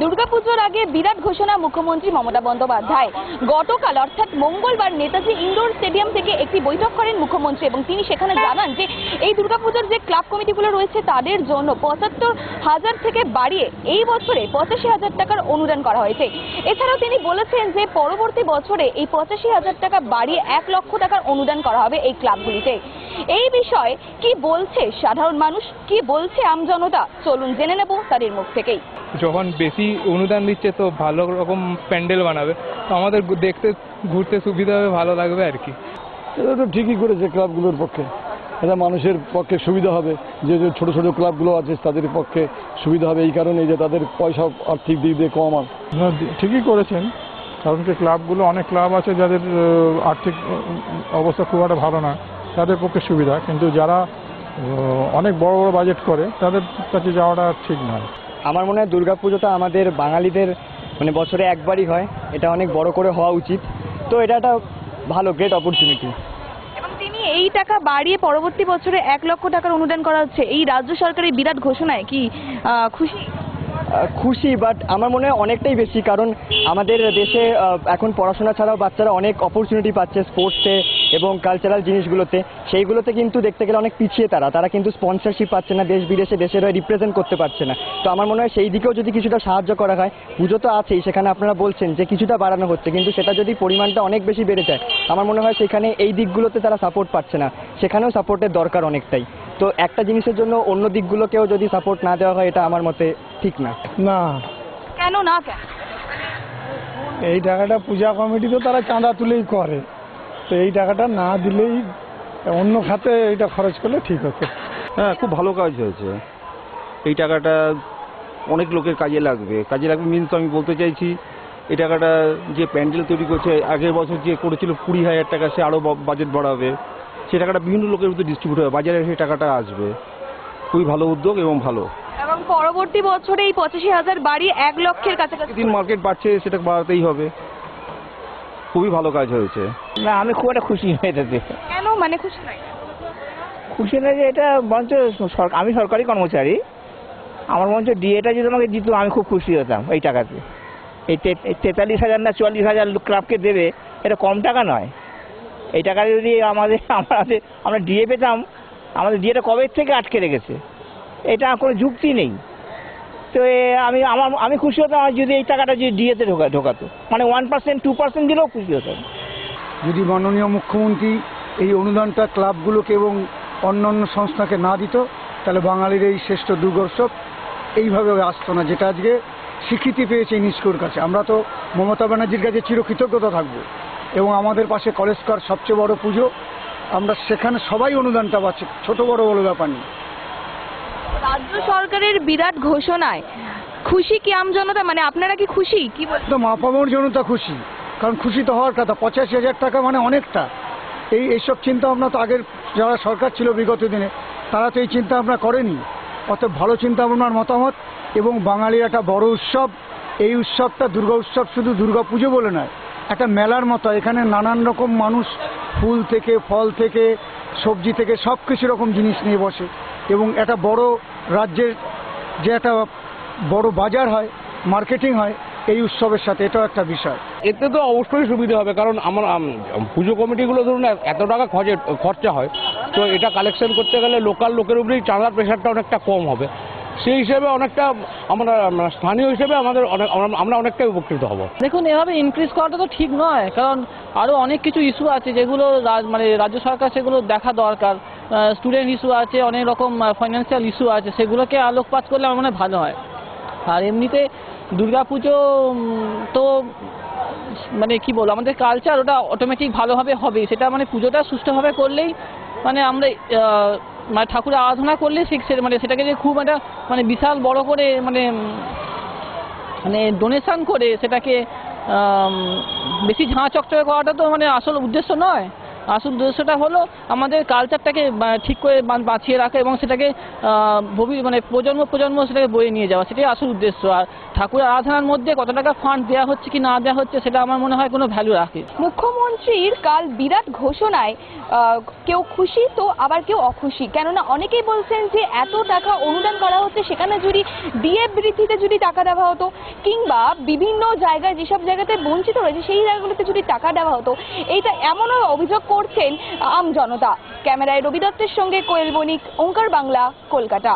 দুর্গাপুজোর আগে বিরাট ঘোষণা মুখ্যমন্ত্রী মমতা বন্দ্যোপাধ্যায়। গতকাল, অর্থাৎ মঙ্গলবার, নেতাজি ইন্ডোর স্টেডিয়াম থেকে একটি বৈঠক করেন মুখ্যমন্ত্রী এবং তিনি সেখানে জানান যে, এই দুর্গাপুজোর যে ক্লাব কমিটিগুলো রয়েছে, তাদের জন্য পঁচাত্তর হাজার থেকে বাড়িয়ে এই বছরে পঁচাশি হাজার টাকার অনুদান করা হয়েছে। এছাড়াও তিনি বলেছেন যে, পরবর্তী বছরে এই পঁচাশি হাজার টাকা বাড়িয়ে এক লক্ষ টাকার অনুদান করা হবে এই ক্লাবগুলিতে। এই বিষয়ে কি বলছে সাধারণ মানুষ? কি বলছে আমজনতা চলুন জেনে নেব তাদের মুখ থেকেই। যখন বেশি অনুদান দিচ্ছে তো ভালো রকম প্যান্ডেল বানাবে। তো আমাদের দেখতে ঘুরতে সুবিধা হবে ভালো লাগবে আর কি। এটা তো ঠিকই করেছে ক্লাবগুলোর পক্ষে। এটা মানুষের পক্ষে সুবিধা হবে। যে যে ছোটো ছোটো ক্লাবগুলো আছে তাদের পক্ষে সুবিধা হবে। এই কারণে যে তাদের পয়সা আর্থিক দিক দিয়ে কম আর ঠিকই করেছেন। কারণ কি ক্লাবগুলো অনেক ক্লাব আছে যাদের আর্থিক অবস্থা খুব একটা ভালো না। তাদের পক্ষে সুবিধা। কিন্তু যারা অনেক বড় বড় বাজেট করে তাদের কাছে যাওয়াটা ঠিক নয়। আমার মনে হয় দুর্গাপুজোটা আমাদের বাঙালিদের মানে বছরে একবারই হয়। এটা অনেক বড় করে হওয়া উচিত। তো এটা একটা ভালো গ্রেট অপরচুনিটি এবং তিনি এই টাকা বাড়িয়ে পরবর্তী বছরে এক লক্ষ টাকার অনুদান করা হচ্ছে। এই রাজ্য সরকারের বিরাট ঘোষণায় কি খুশি? খুশি বাট আমার মনে হয় অনেকটাই বেশি। কারণ আমাদের দেশে এখন পড়াশোনা ছাড়াও বাচ্চারা অনেক অপরচুনিটি পাচ্ছে স্পোর্টসে এবং কালচারাল জিনিসগুলোতে সেইগুলোতে কিন্তু দেখতে গেলে অনেক পিছিয়ে তারা। তারা কিন্তু স্পন্সরশিপ পাচ্ছে না দেশ বিদেশে দেশের হয়ে রিপ্রেজেন্ট করতে পারছে না। তো আমার মনে হয় সেই দিকেও যদি কিছুটা সাহায্য করা হয় পুজো তো আছেই সেখানে আপনারা বলছেন যে কিছুটা বাড়ানো হচ্ছে কিন্তু সেটা যদি পরিমাণটা অনেক বেশি বেড়ে যায় আমার মনে হয় সেখানে এই দিকগুলোতে তারা সাপোর্ট পাচ্ছে না। সেখানেও সাপোর্টের দরকার অনেকটাই। তো একটা জিনিসের জন্য অন্য দিকগুলোকেও যদি সাপোর্ট না দেওয়া হয় এটা আমার মতে ঠিক না। না। কেন না কেন? এই টাকাটা পূজা কমিটি তো তারা চাঁদা তুলেই করে। তো এই টাকাটা না দিলেই অন্য খাতে এটা খরচ করলে ঠিক হতো। হ্যাঁ খুব ভালো কাজ হয়েছে। এই টাকাটা অনেক লোকের কাজে লাগবে। কাজে লাগবে মিনস আমি বলতে চাইছি এই টাকাটা যে প্যান্ডেল তৈরি করছে আগের বছর যে করেছিল কুড়ি হাজার টাকা সে আরও বাজেট বাড়াবে। সে টাকাটা বিভিন্ন লোকের মধ্যে ডিস্ট্রিবিউট হবে। বাজারে সেই টাকাটা আসবে। খুবই ভালো উদ্যোগ এবং ভালো। এবং পরবর্তী বছরে এই পঁচাশি হাজার বাড়ি এক লক্ষের কাছাকাছি দিন মার্কেট বাড়ছে সেটা বাড়াতেই হবে। খুবই ভালো কাজ হয়েছে। না আমি খুব একটা খুশি নই এটাতে। কেন? মানে খুশি নয়? খুশি নয় যে এটা সরকার আমি সরকারি কর্মচারী। আমার মঞ্চ ডিএটা যদি আমাকে দিত আমি খুব খুশি হতাম এই টাকাতে। এই এই তেতাল্লিশ হাজার না চুয়াল্লিশ হাজার ক্লাবকে দেবে এটা কম টাকা নয়। এই টাকা যদি আমাদের আমাদের আমরা ডিএ পেতাম আমাদের ডিএটা কবে থেকে আটকে রেখেছে? এটা কোনো যুক্তি নেই। তো আমি, আমার, আমি খুশি হতাম আর যদি এই টাকাটা যদি ডিএতে ঢোকা, ঢোকাতো। মানে ওয়ান পার্সেন্ট টু পার্সেন্ট দিলেও খুশি হতাম। যদি মাননীয় মুখ্যমন্ত্রী এই অনুদানটা ক্লাবগুলোকে এবং অন্যান্য সংস্থাকে না দিত, তাহলে বাঙালির এই শ্রেষ্ঠ দুর্গোৎসব এইভাবে আসতো না, যেটা আজকে স্বীকৃতি পেয়েছে ইউনেস্কোর কাছে। আমরা তো মমতা ব্যানার্জির কাছে চিরকৃতজ্ঞতা থাকব। এবং আমাদের পাশে কলেজ সবচেয়ে বড় পুজো, আমরা সেখানে সবাই অনুদানটা পাচ্ছি, ছোট বড় বড় ব্যাপার নেই সরকারের বিরাট ঘোষণায়। খুশি কি আমজনতা মানে আপনারা কি খুশি? কি বল- তো মাপামোর জনতা খুশি। কারণ খুশি তো হওয়ার কথা, পঁচাশি হাজার টাকা মানে অনেকটা। এই এইসব চিন্তা ভাবনা তো আগের যারা সরকার ছিল বিগত দিনে, তারা তো এই চিন্তা ভাবনা করেনি। অত ভালো চিন্তা ভাবনার মতামত এবং বাঙালির একটা বড় উৎসব। এই উৎসবটা দুর্গা উৎসব শুধু দুর্গা পুজো বলে নয়, একটা মেলার মতো। এখানে নানান রকম মানুষ ফুল থেকে, ফল থেকে, সবজি থেকে সব কিছু রকম জিনিস নিয়ে বসে। এবং একটা বড় রাজ্যের যে একটা বড় বাজার হয় মার্কেটিং হয় এই উৎসবের সাথে এটাও একটা বিষয়। এতে তো অবশ্যই সুবিধা হবে কারণ আমার পুজো কমিটিগুলো ধরুন এত টাকা খরচে খরচা হয় তো এটা কালেকশন করতে গেলে লোকাল লোকের উপরেই চাঁদার প্রেশারটা অনেকটা কম হবে। সেই হিসেবে অনেকটা আমরা আমরা স্থানীয় হিসেবে আমাদের অনেক আমরা- আমরা অনেকটাই উপকৃত হব। দেখুন এভাবে ইনক্রিজ করাটা তো ঠিক নয় কারণ আরও অনেক কিছু ইস্যু আছে যেগুলো রাজ- মানে রাজ্য সরকার সেগুলো দেখা দরকার। স্টুডেন্ট ইস্যু আছে, অনেক রকম ফাইন্যান্সিয়াল ইস্যু আছে, সেগুলোকে আলোকপাত করলে আমার মনে হয় ভালো হয়। আর এমনিতে দুর্গাপুজো তো মানে কি বলব, আমাদের কালচার ওটা অটোমেটিক ভালোভাবে হবে। সেটা মানে পুজোটা সুষ্ঠুভাবে করলেই মানে আমরা মানে ঠাকুরের আরাধনা করলে সে- মানে সেটাকে যে খুব একটা মানে বিশাল বড় করে মানে মানে ডোনেশন করে সেটাকে বেশি ঝাঁ চকচকে করাটা তো মানে আসল উদ্দেশ্য নয়। আসল উদ্দেশ্যটা হলো আমাদের কালচারটাকে ঠিক করে বাঁচিয়ে রাখা এবং সেটাকে ভবি মানে প্রজন্ম প্রজন্ম সেটাকে বয়ে নিয়ে যাওয়া। সেটাই আসল উদ্দেশ্য। আর ঠাকুর আরাধনার মধ্যে কত টাকা ফান্ড দেওয়া হচ্ছে কি না দেওয়া হচ্ছে সেটা আমার মনে হয় কোনো ভ্যালু রাখে। মুখ্যমন্ত্রীর কাল বিরাট ঘোষণায় কেউ খুশি তো আবার কেউ অখুশি। কেননা অনেকেই বলছেন যে এত টাকা অনুদান করা হচ্ছে, সেখানে যদি ডিএ বৃদ্ধিতে যদি টাকা দেওয়া হতো, কিংবা বিভিন্ন জায়গায় যেসব জায়গাতে বঞ্চিত রয়েছে, সেই জায়গাগুলোতে যদি টাকা দেওয়া হতো, এইটা এমনও অভিযোগ করছেন আম জনতা। ক্যামেরায় রবি দত্তের সঙ্গে কোয়েল বণিক ওঙ্কার বাংলা কলকাতা।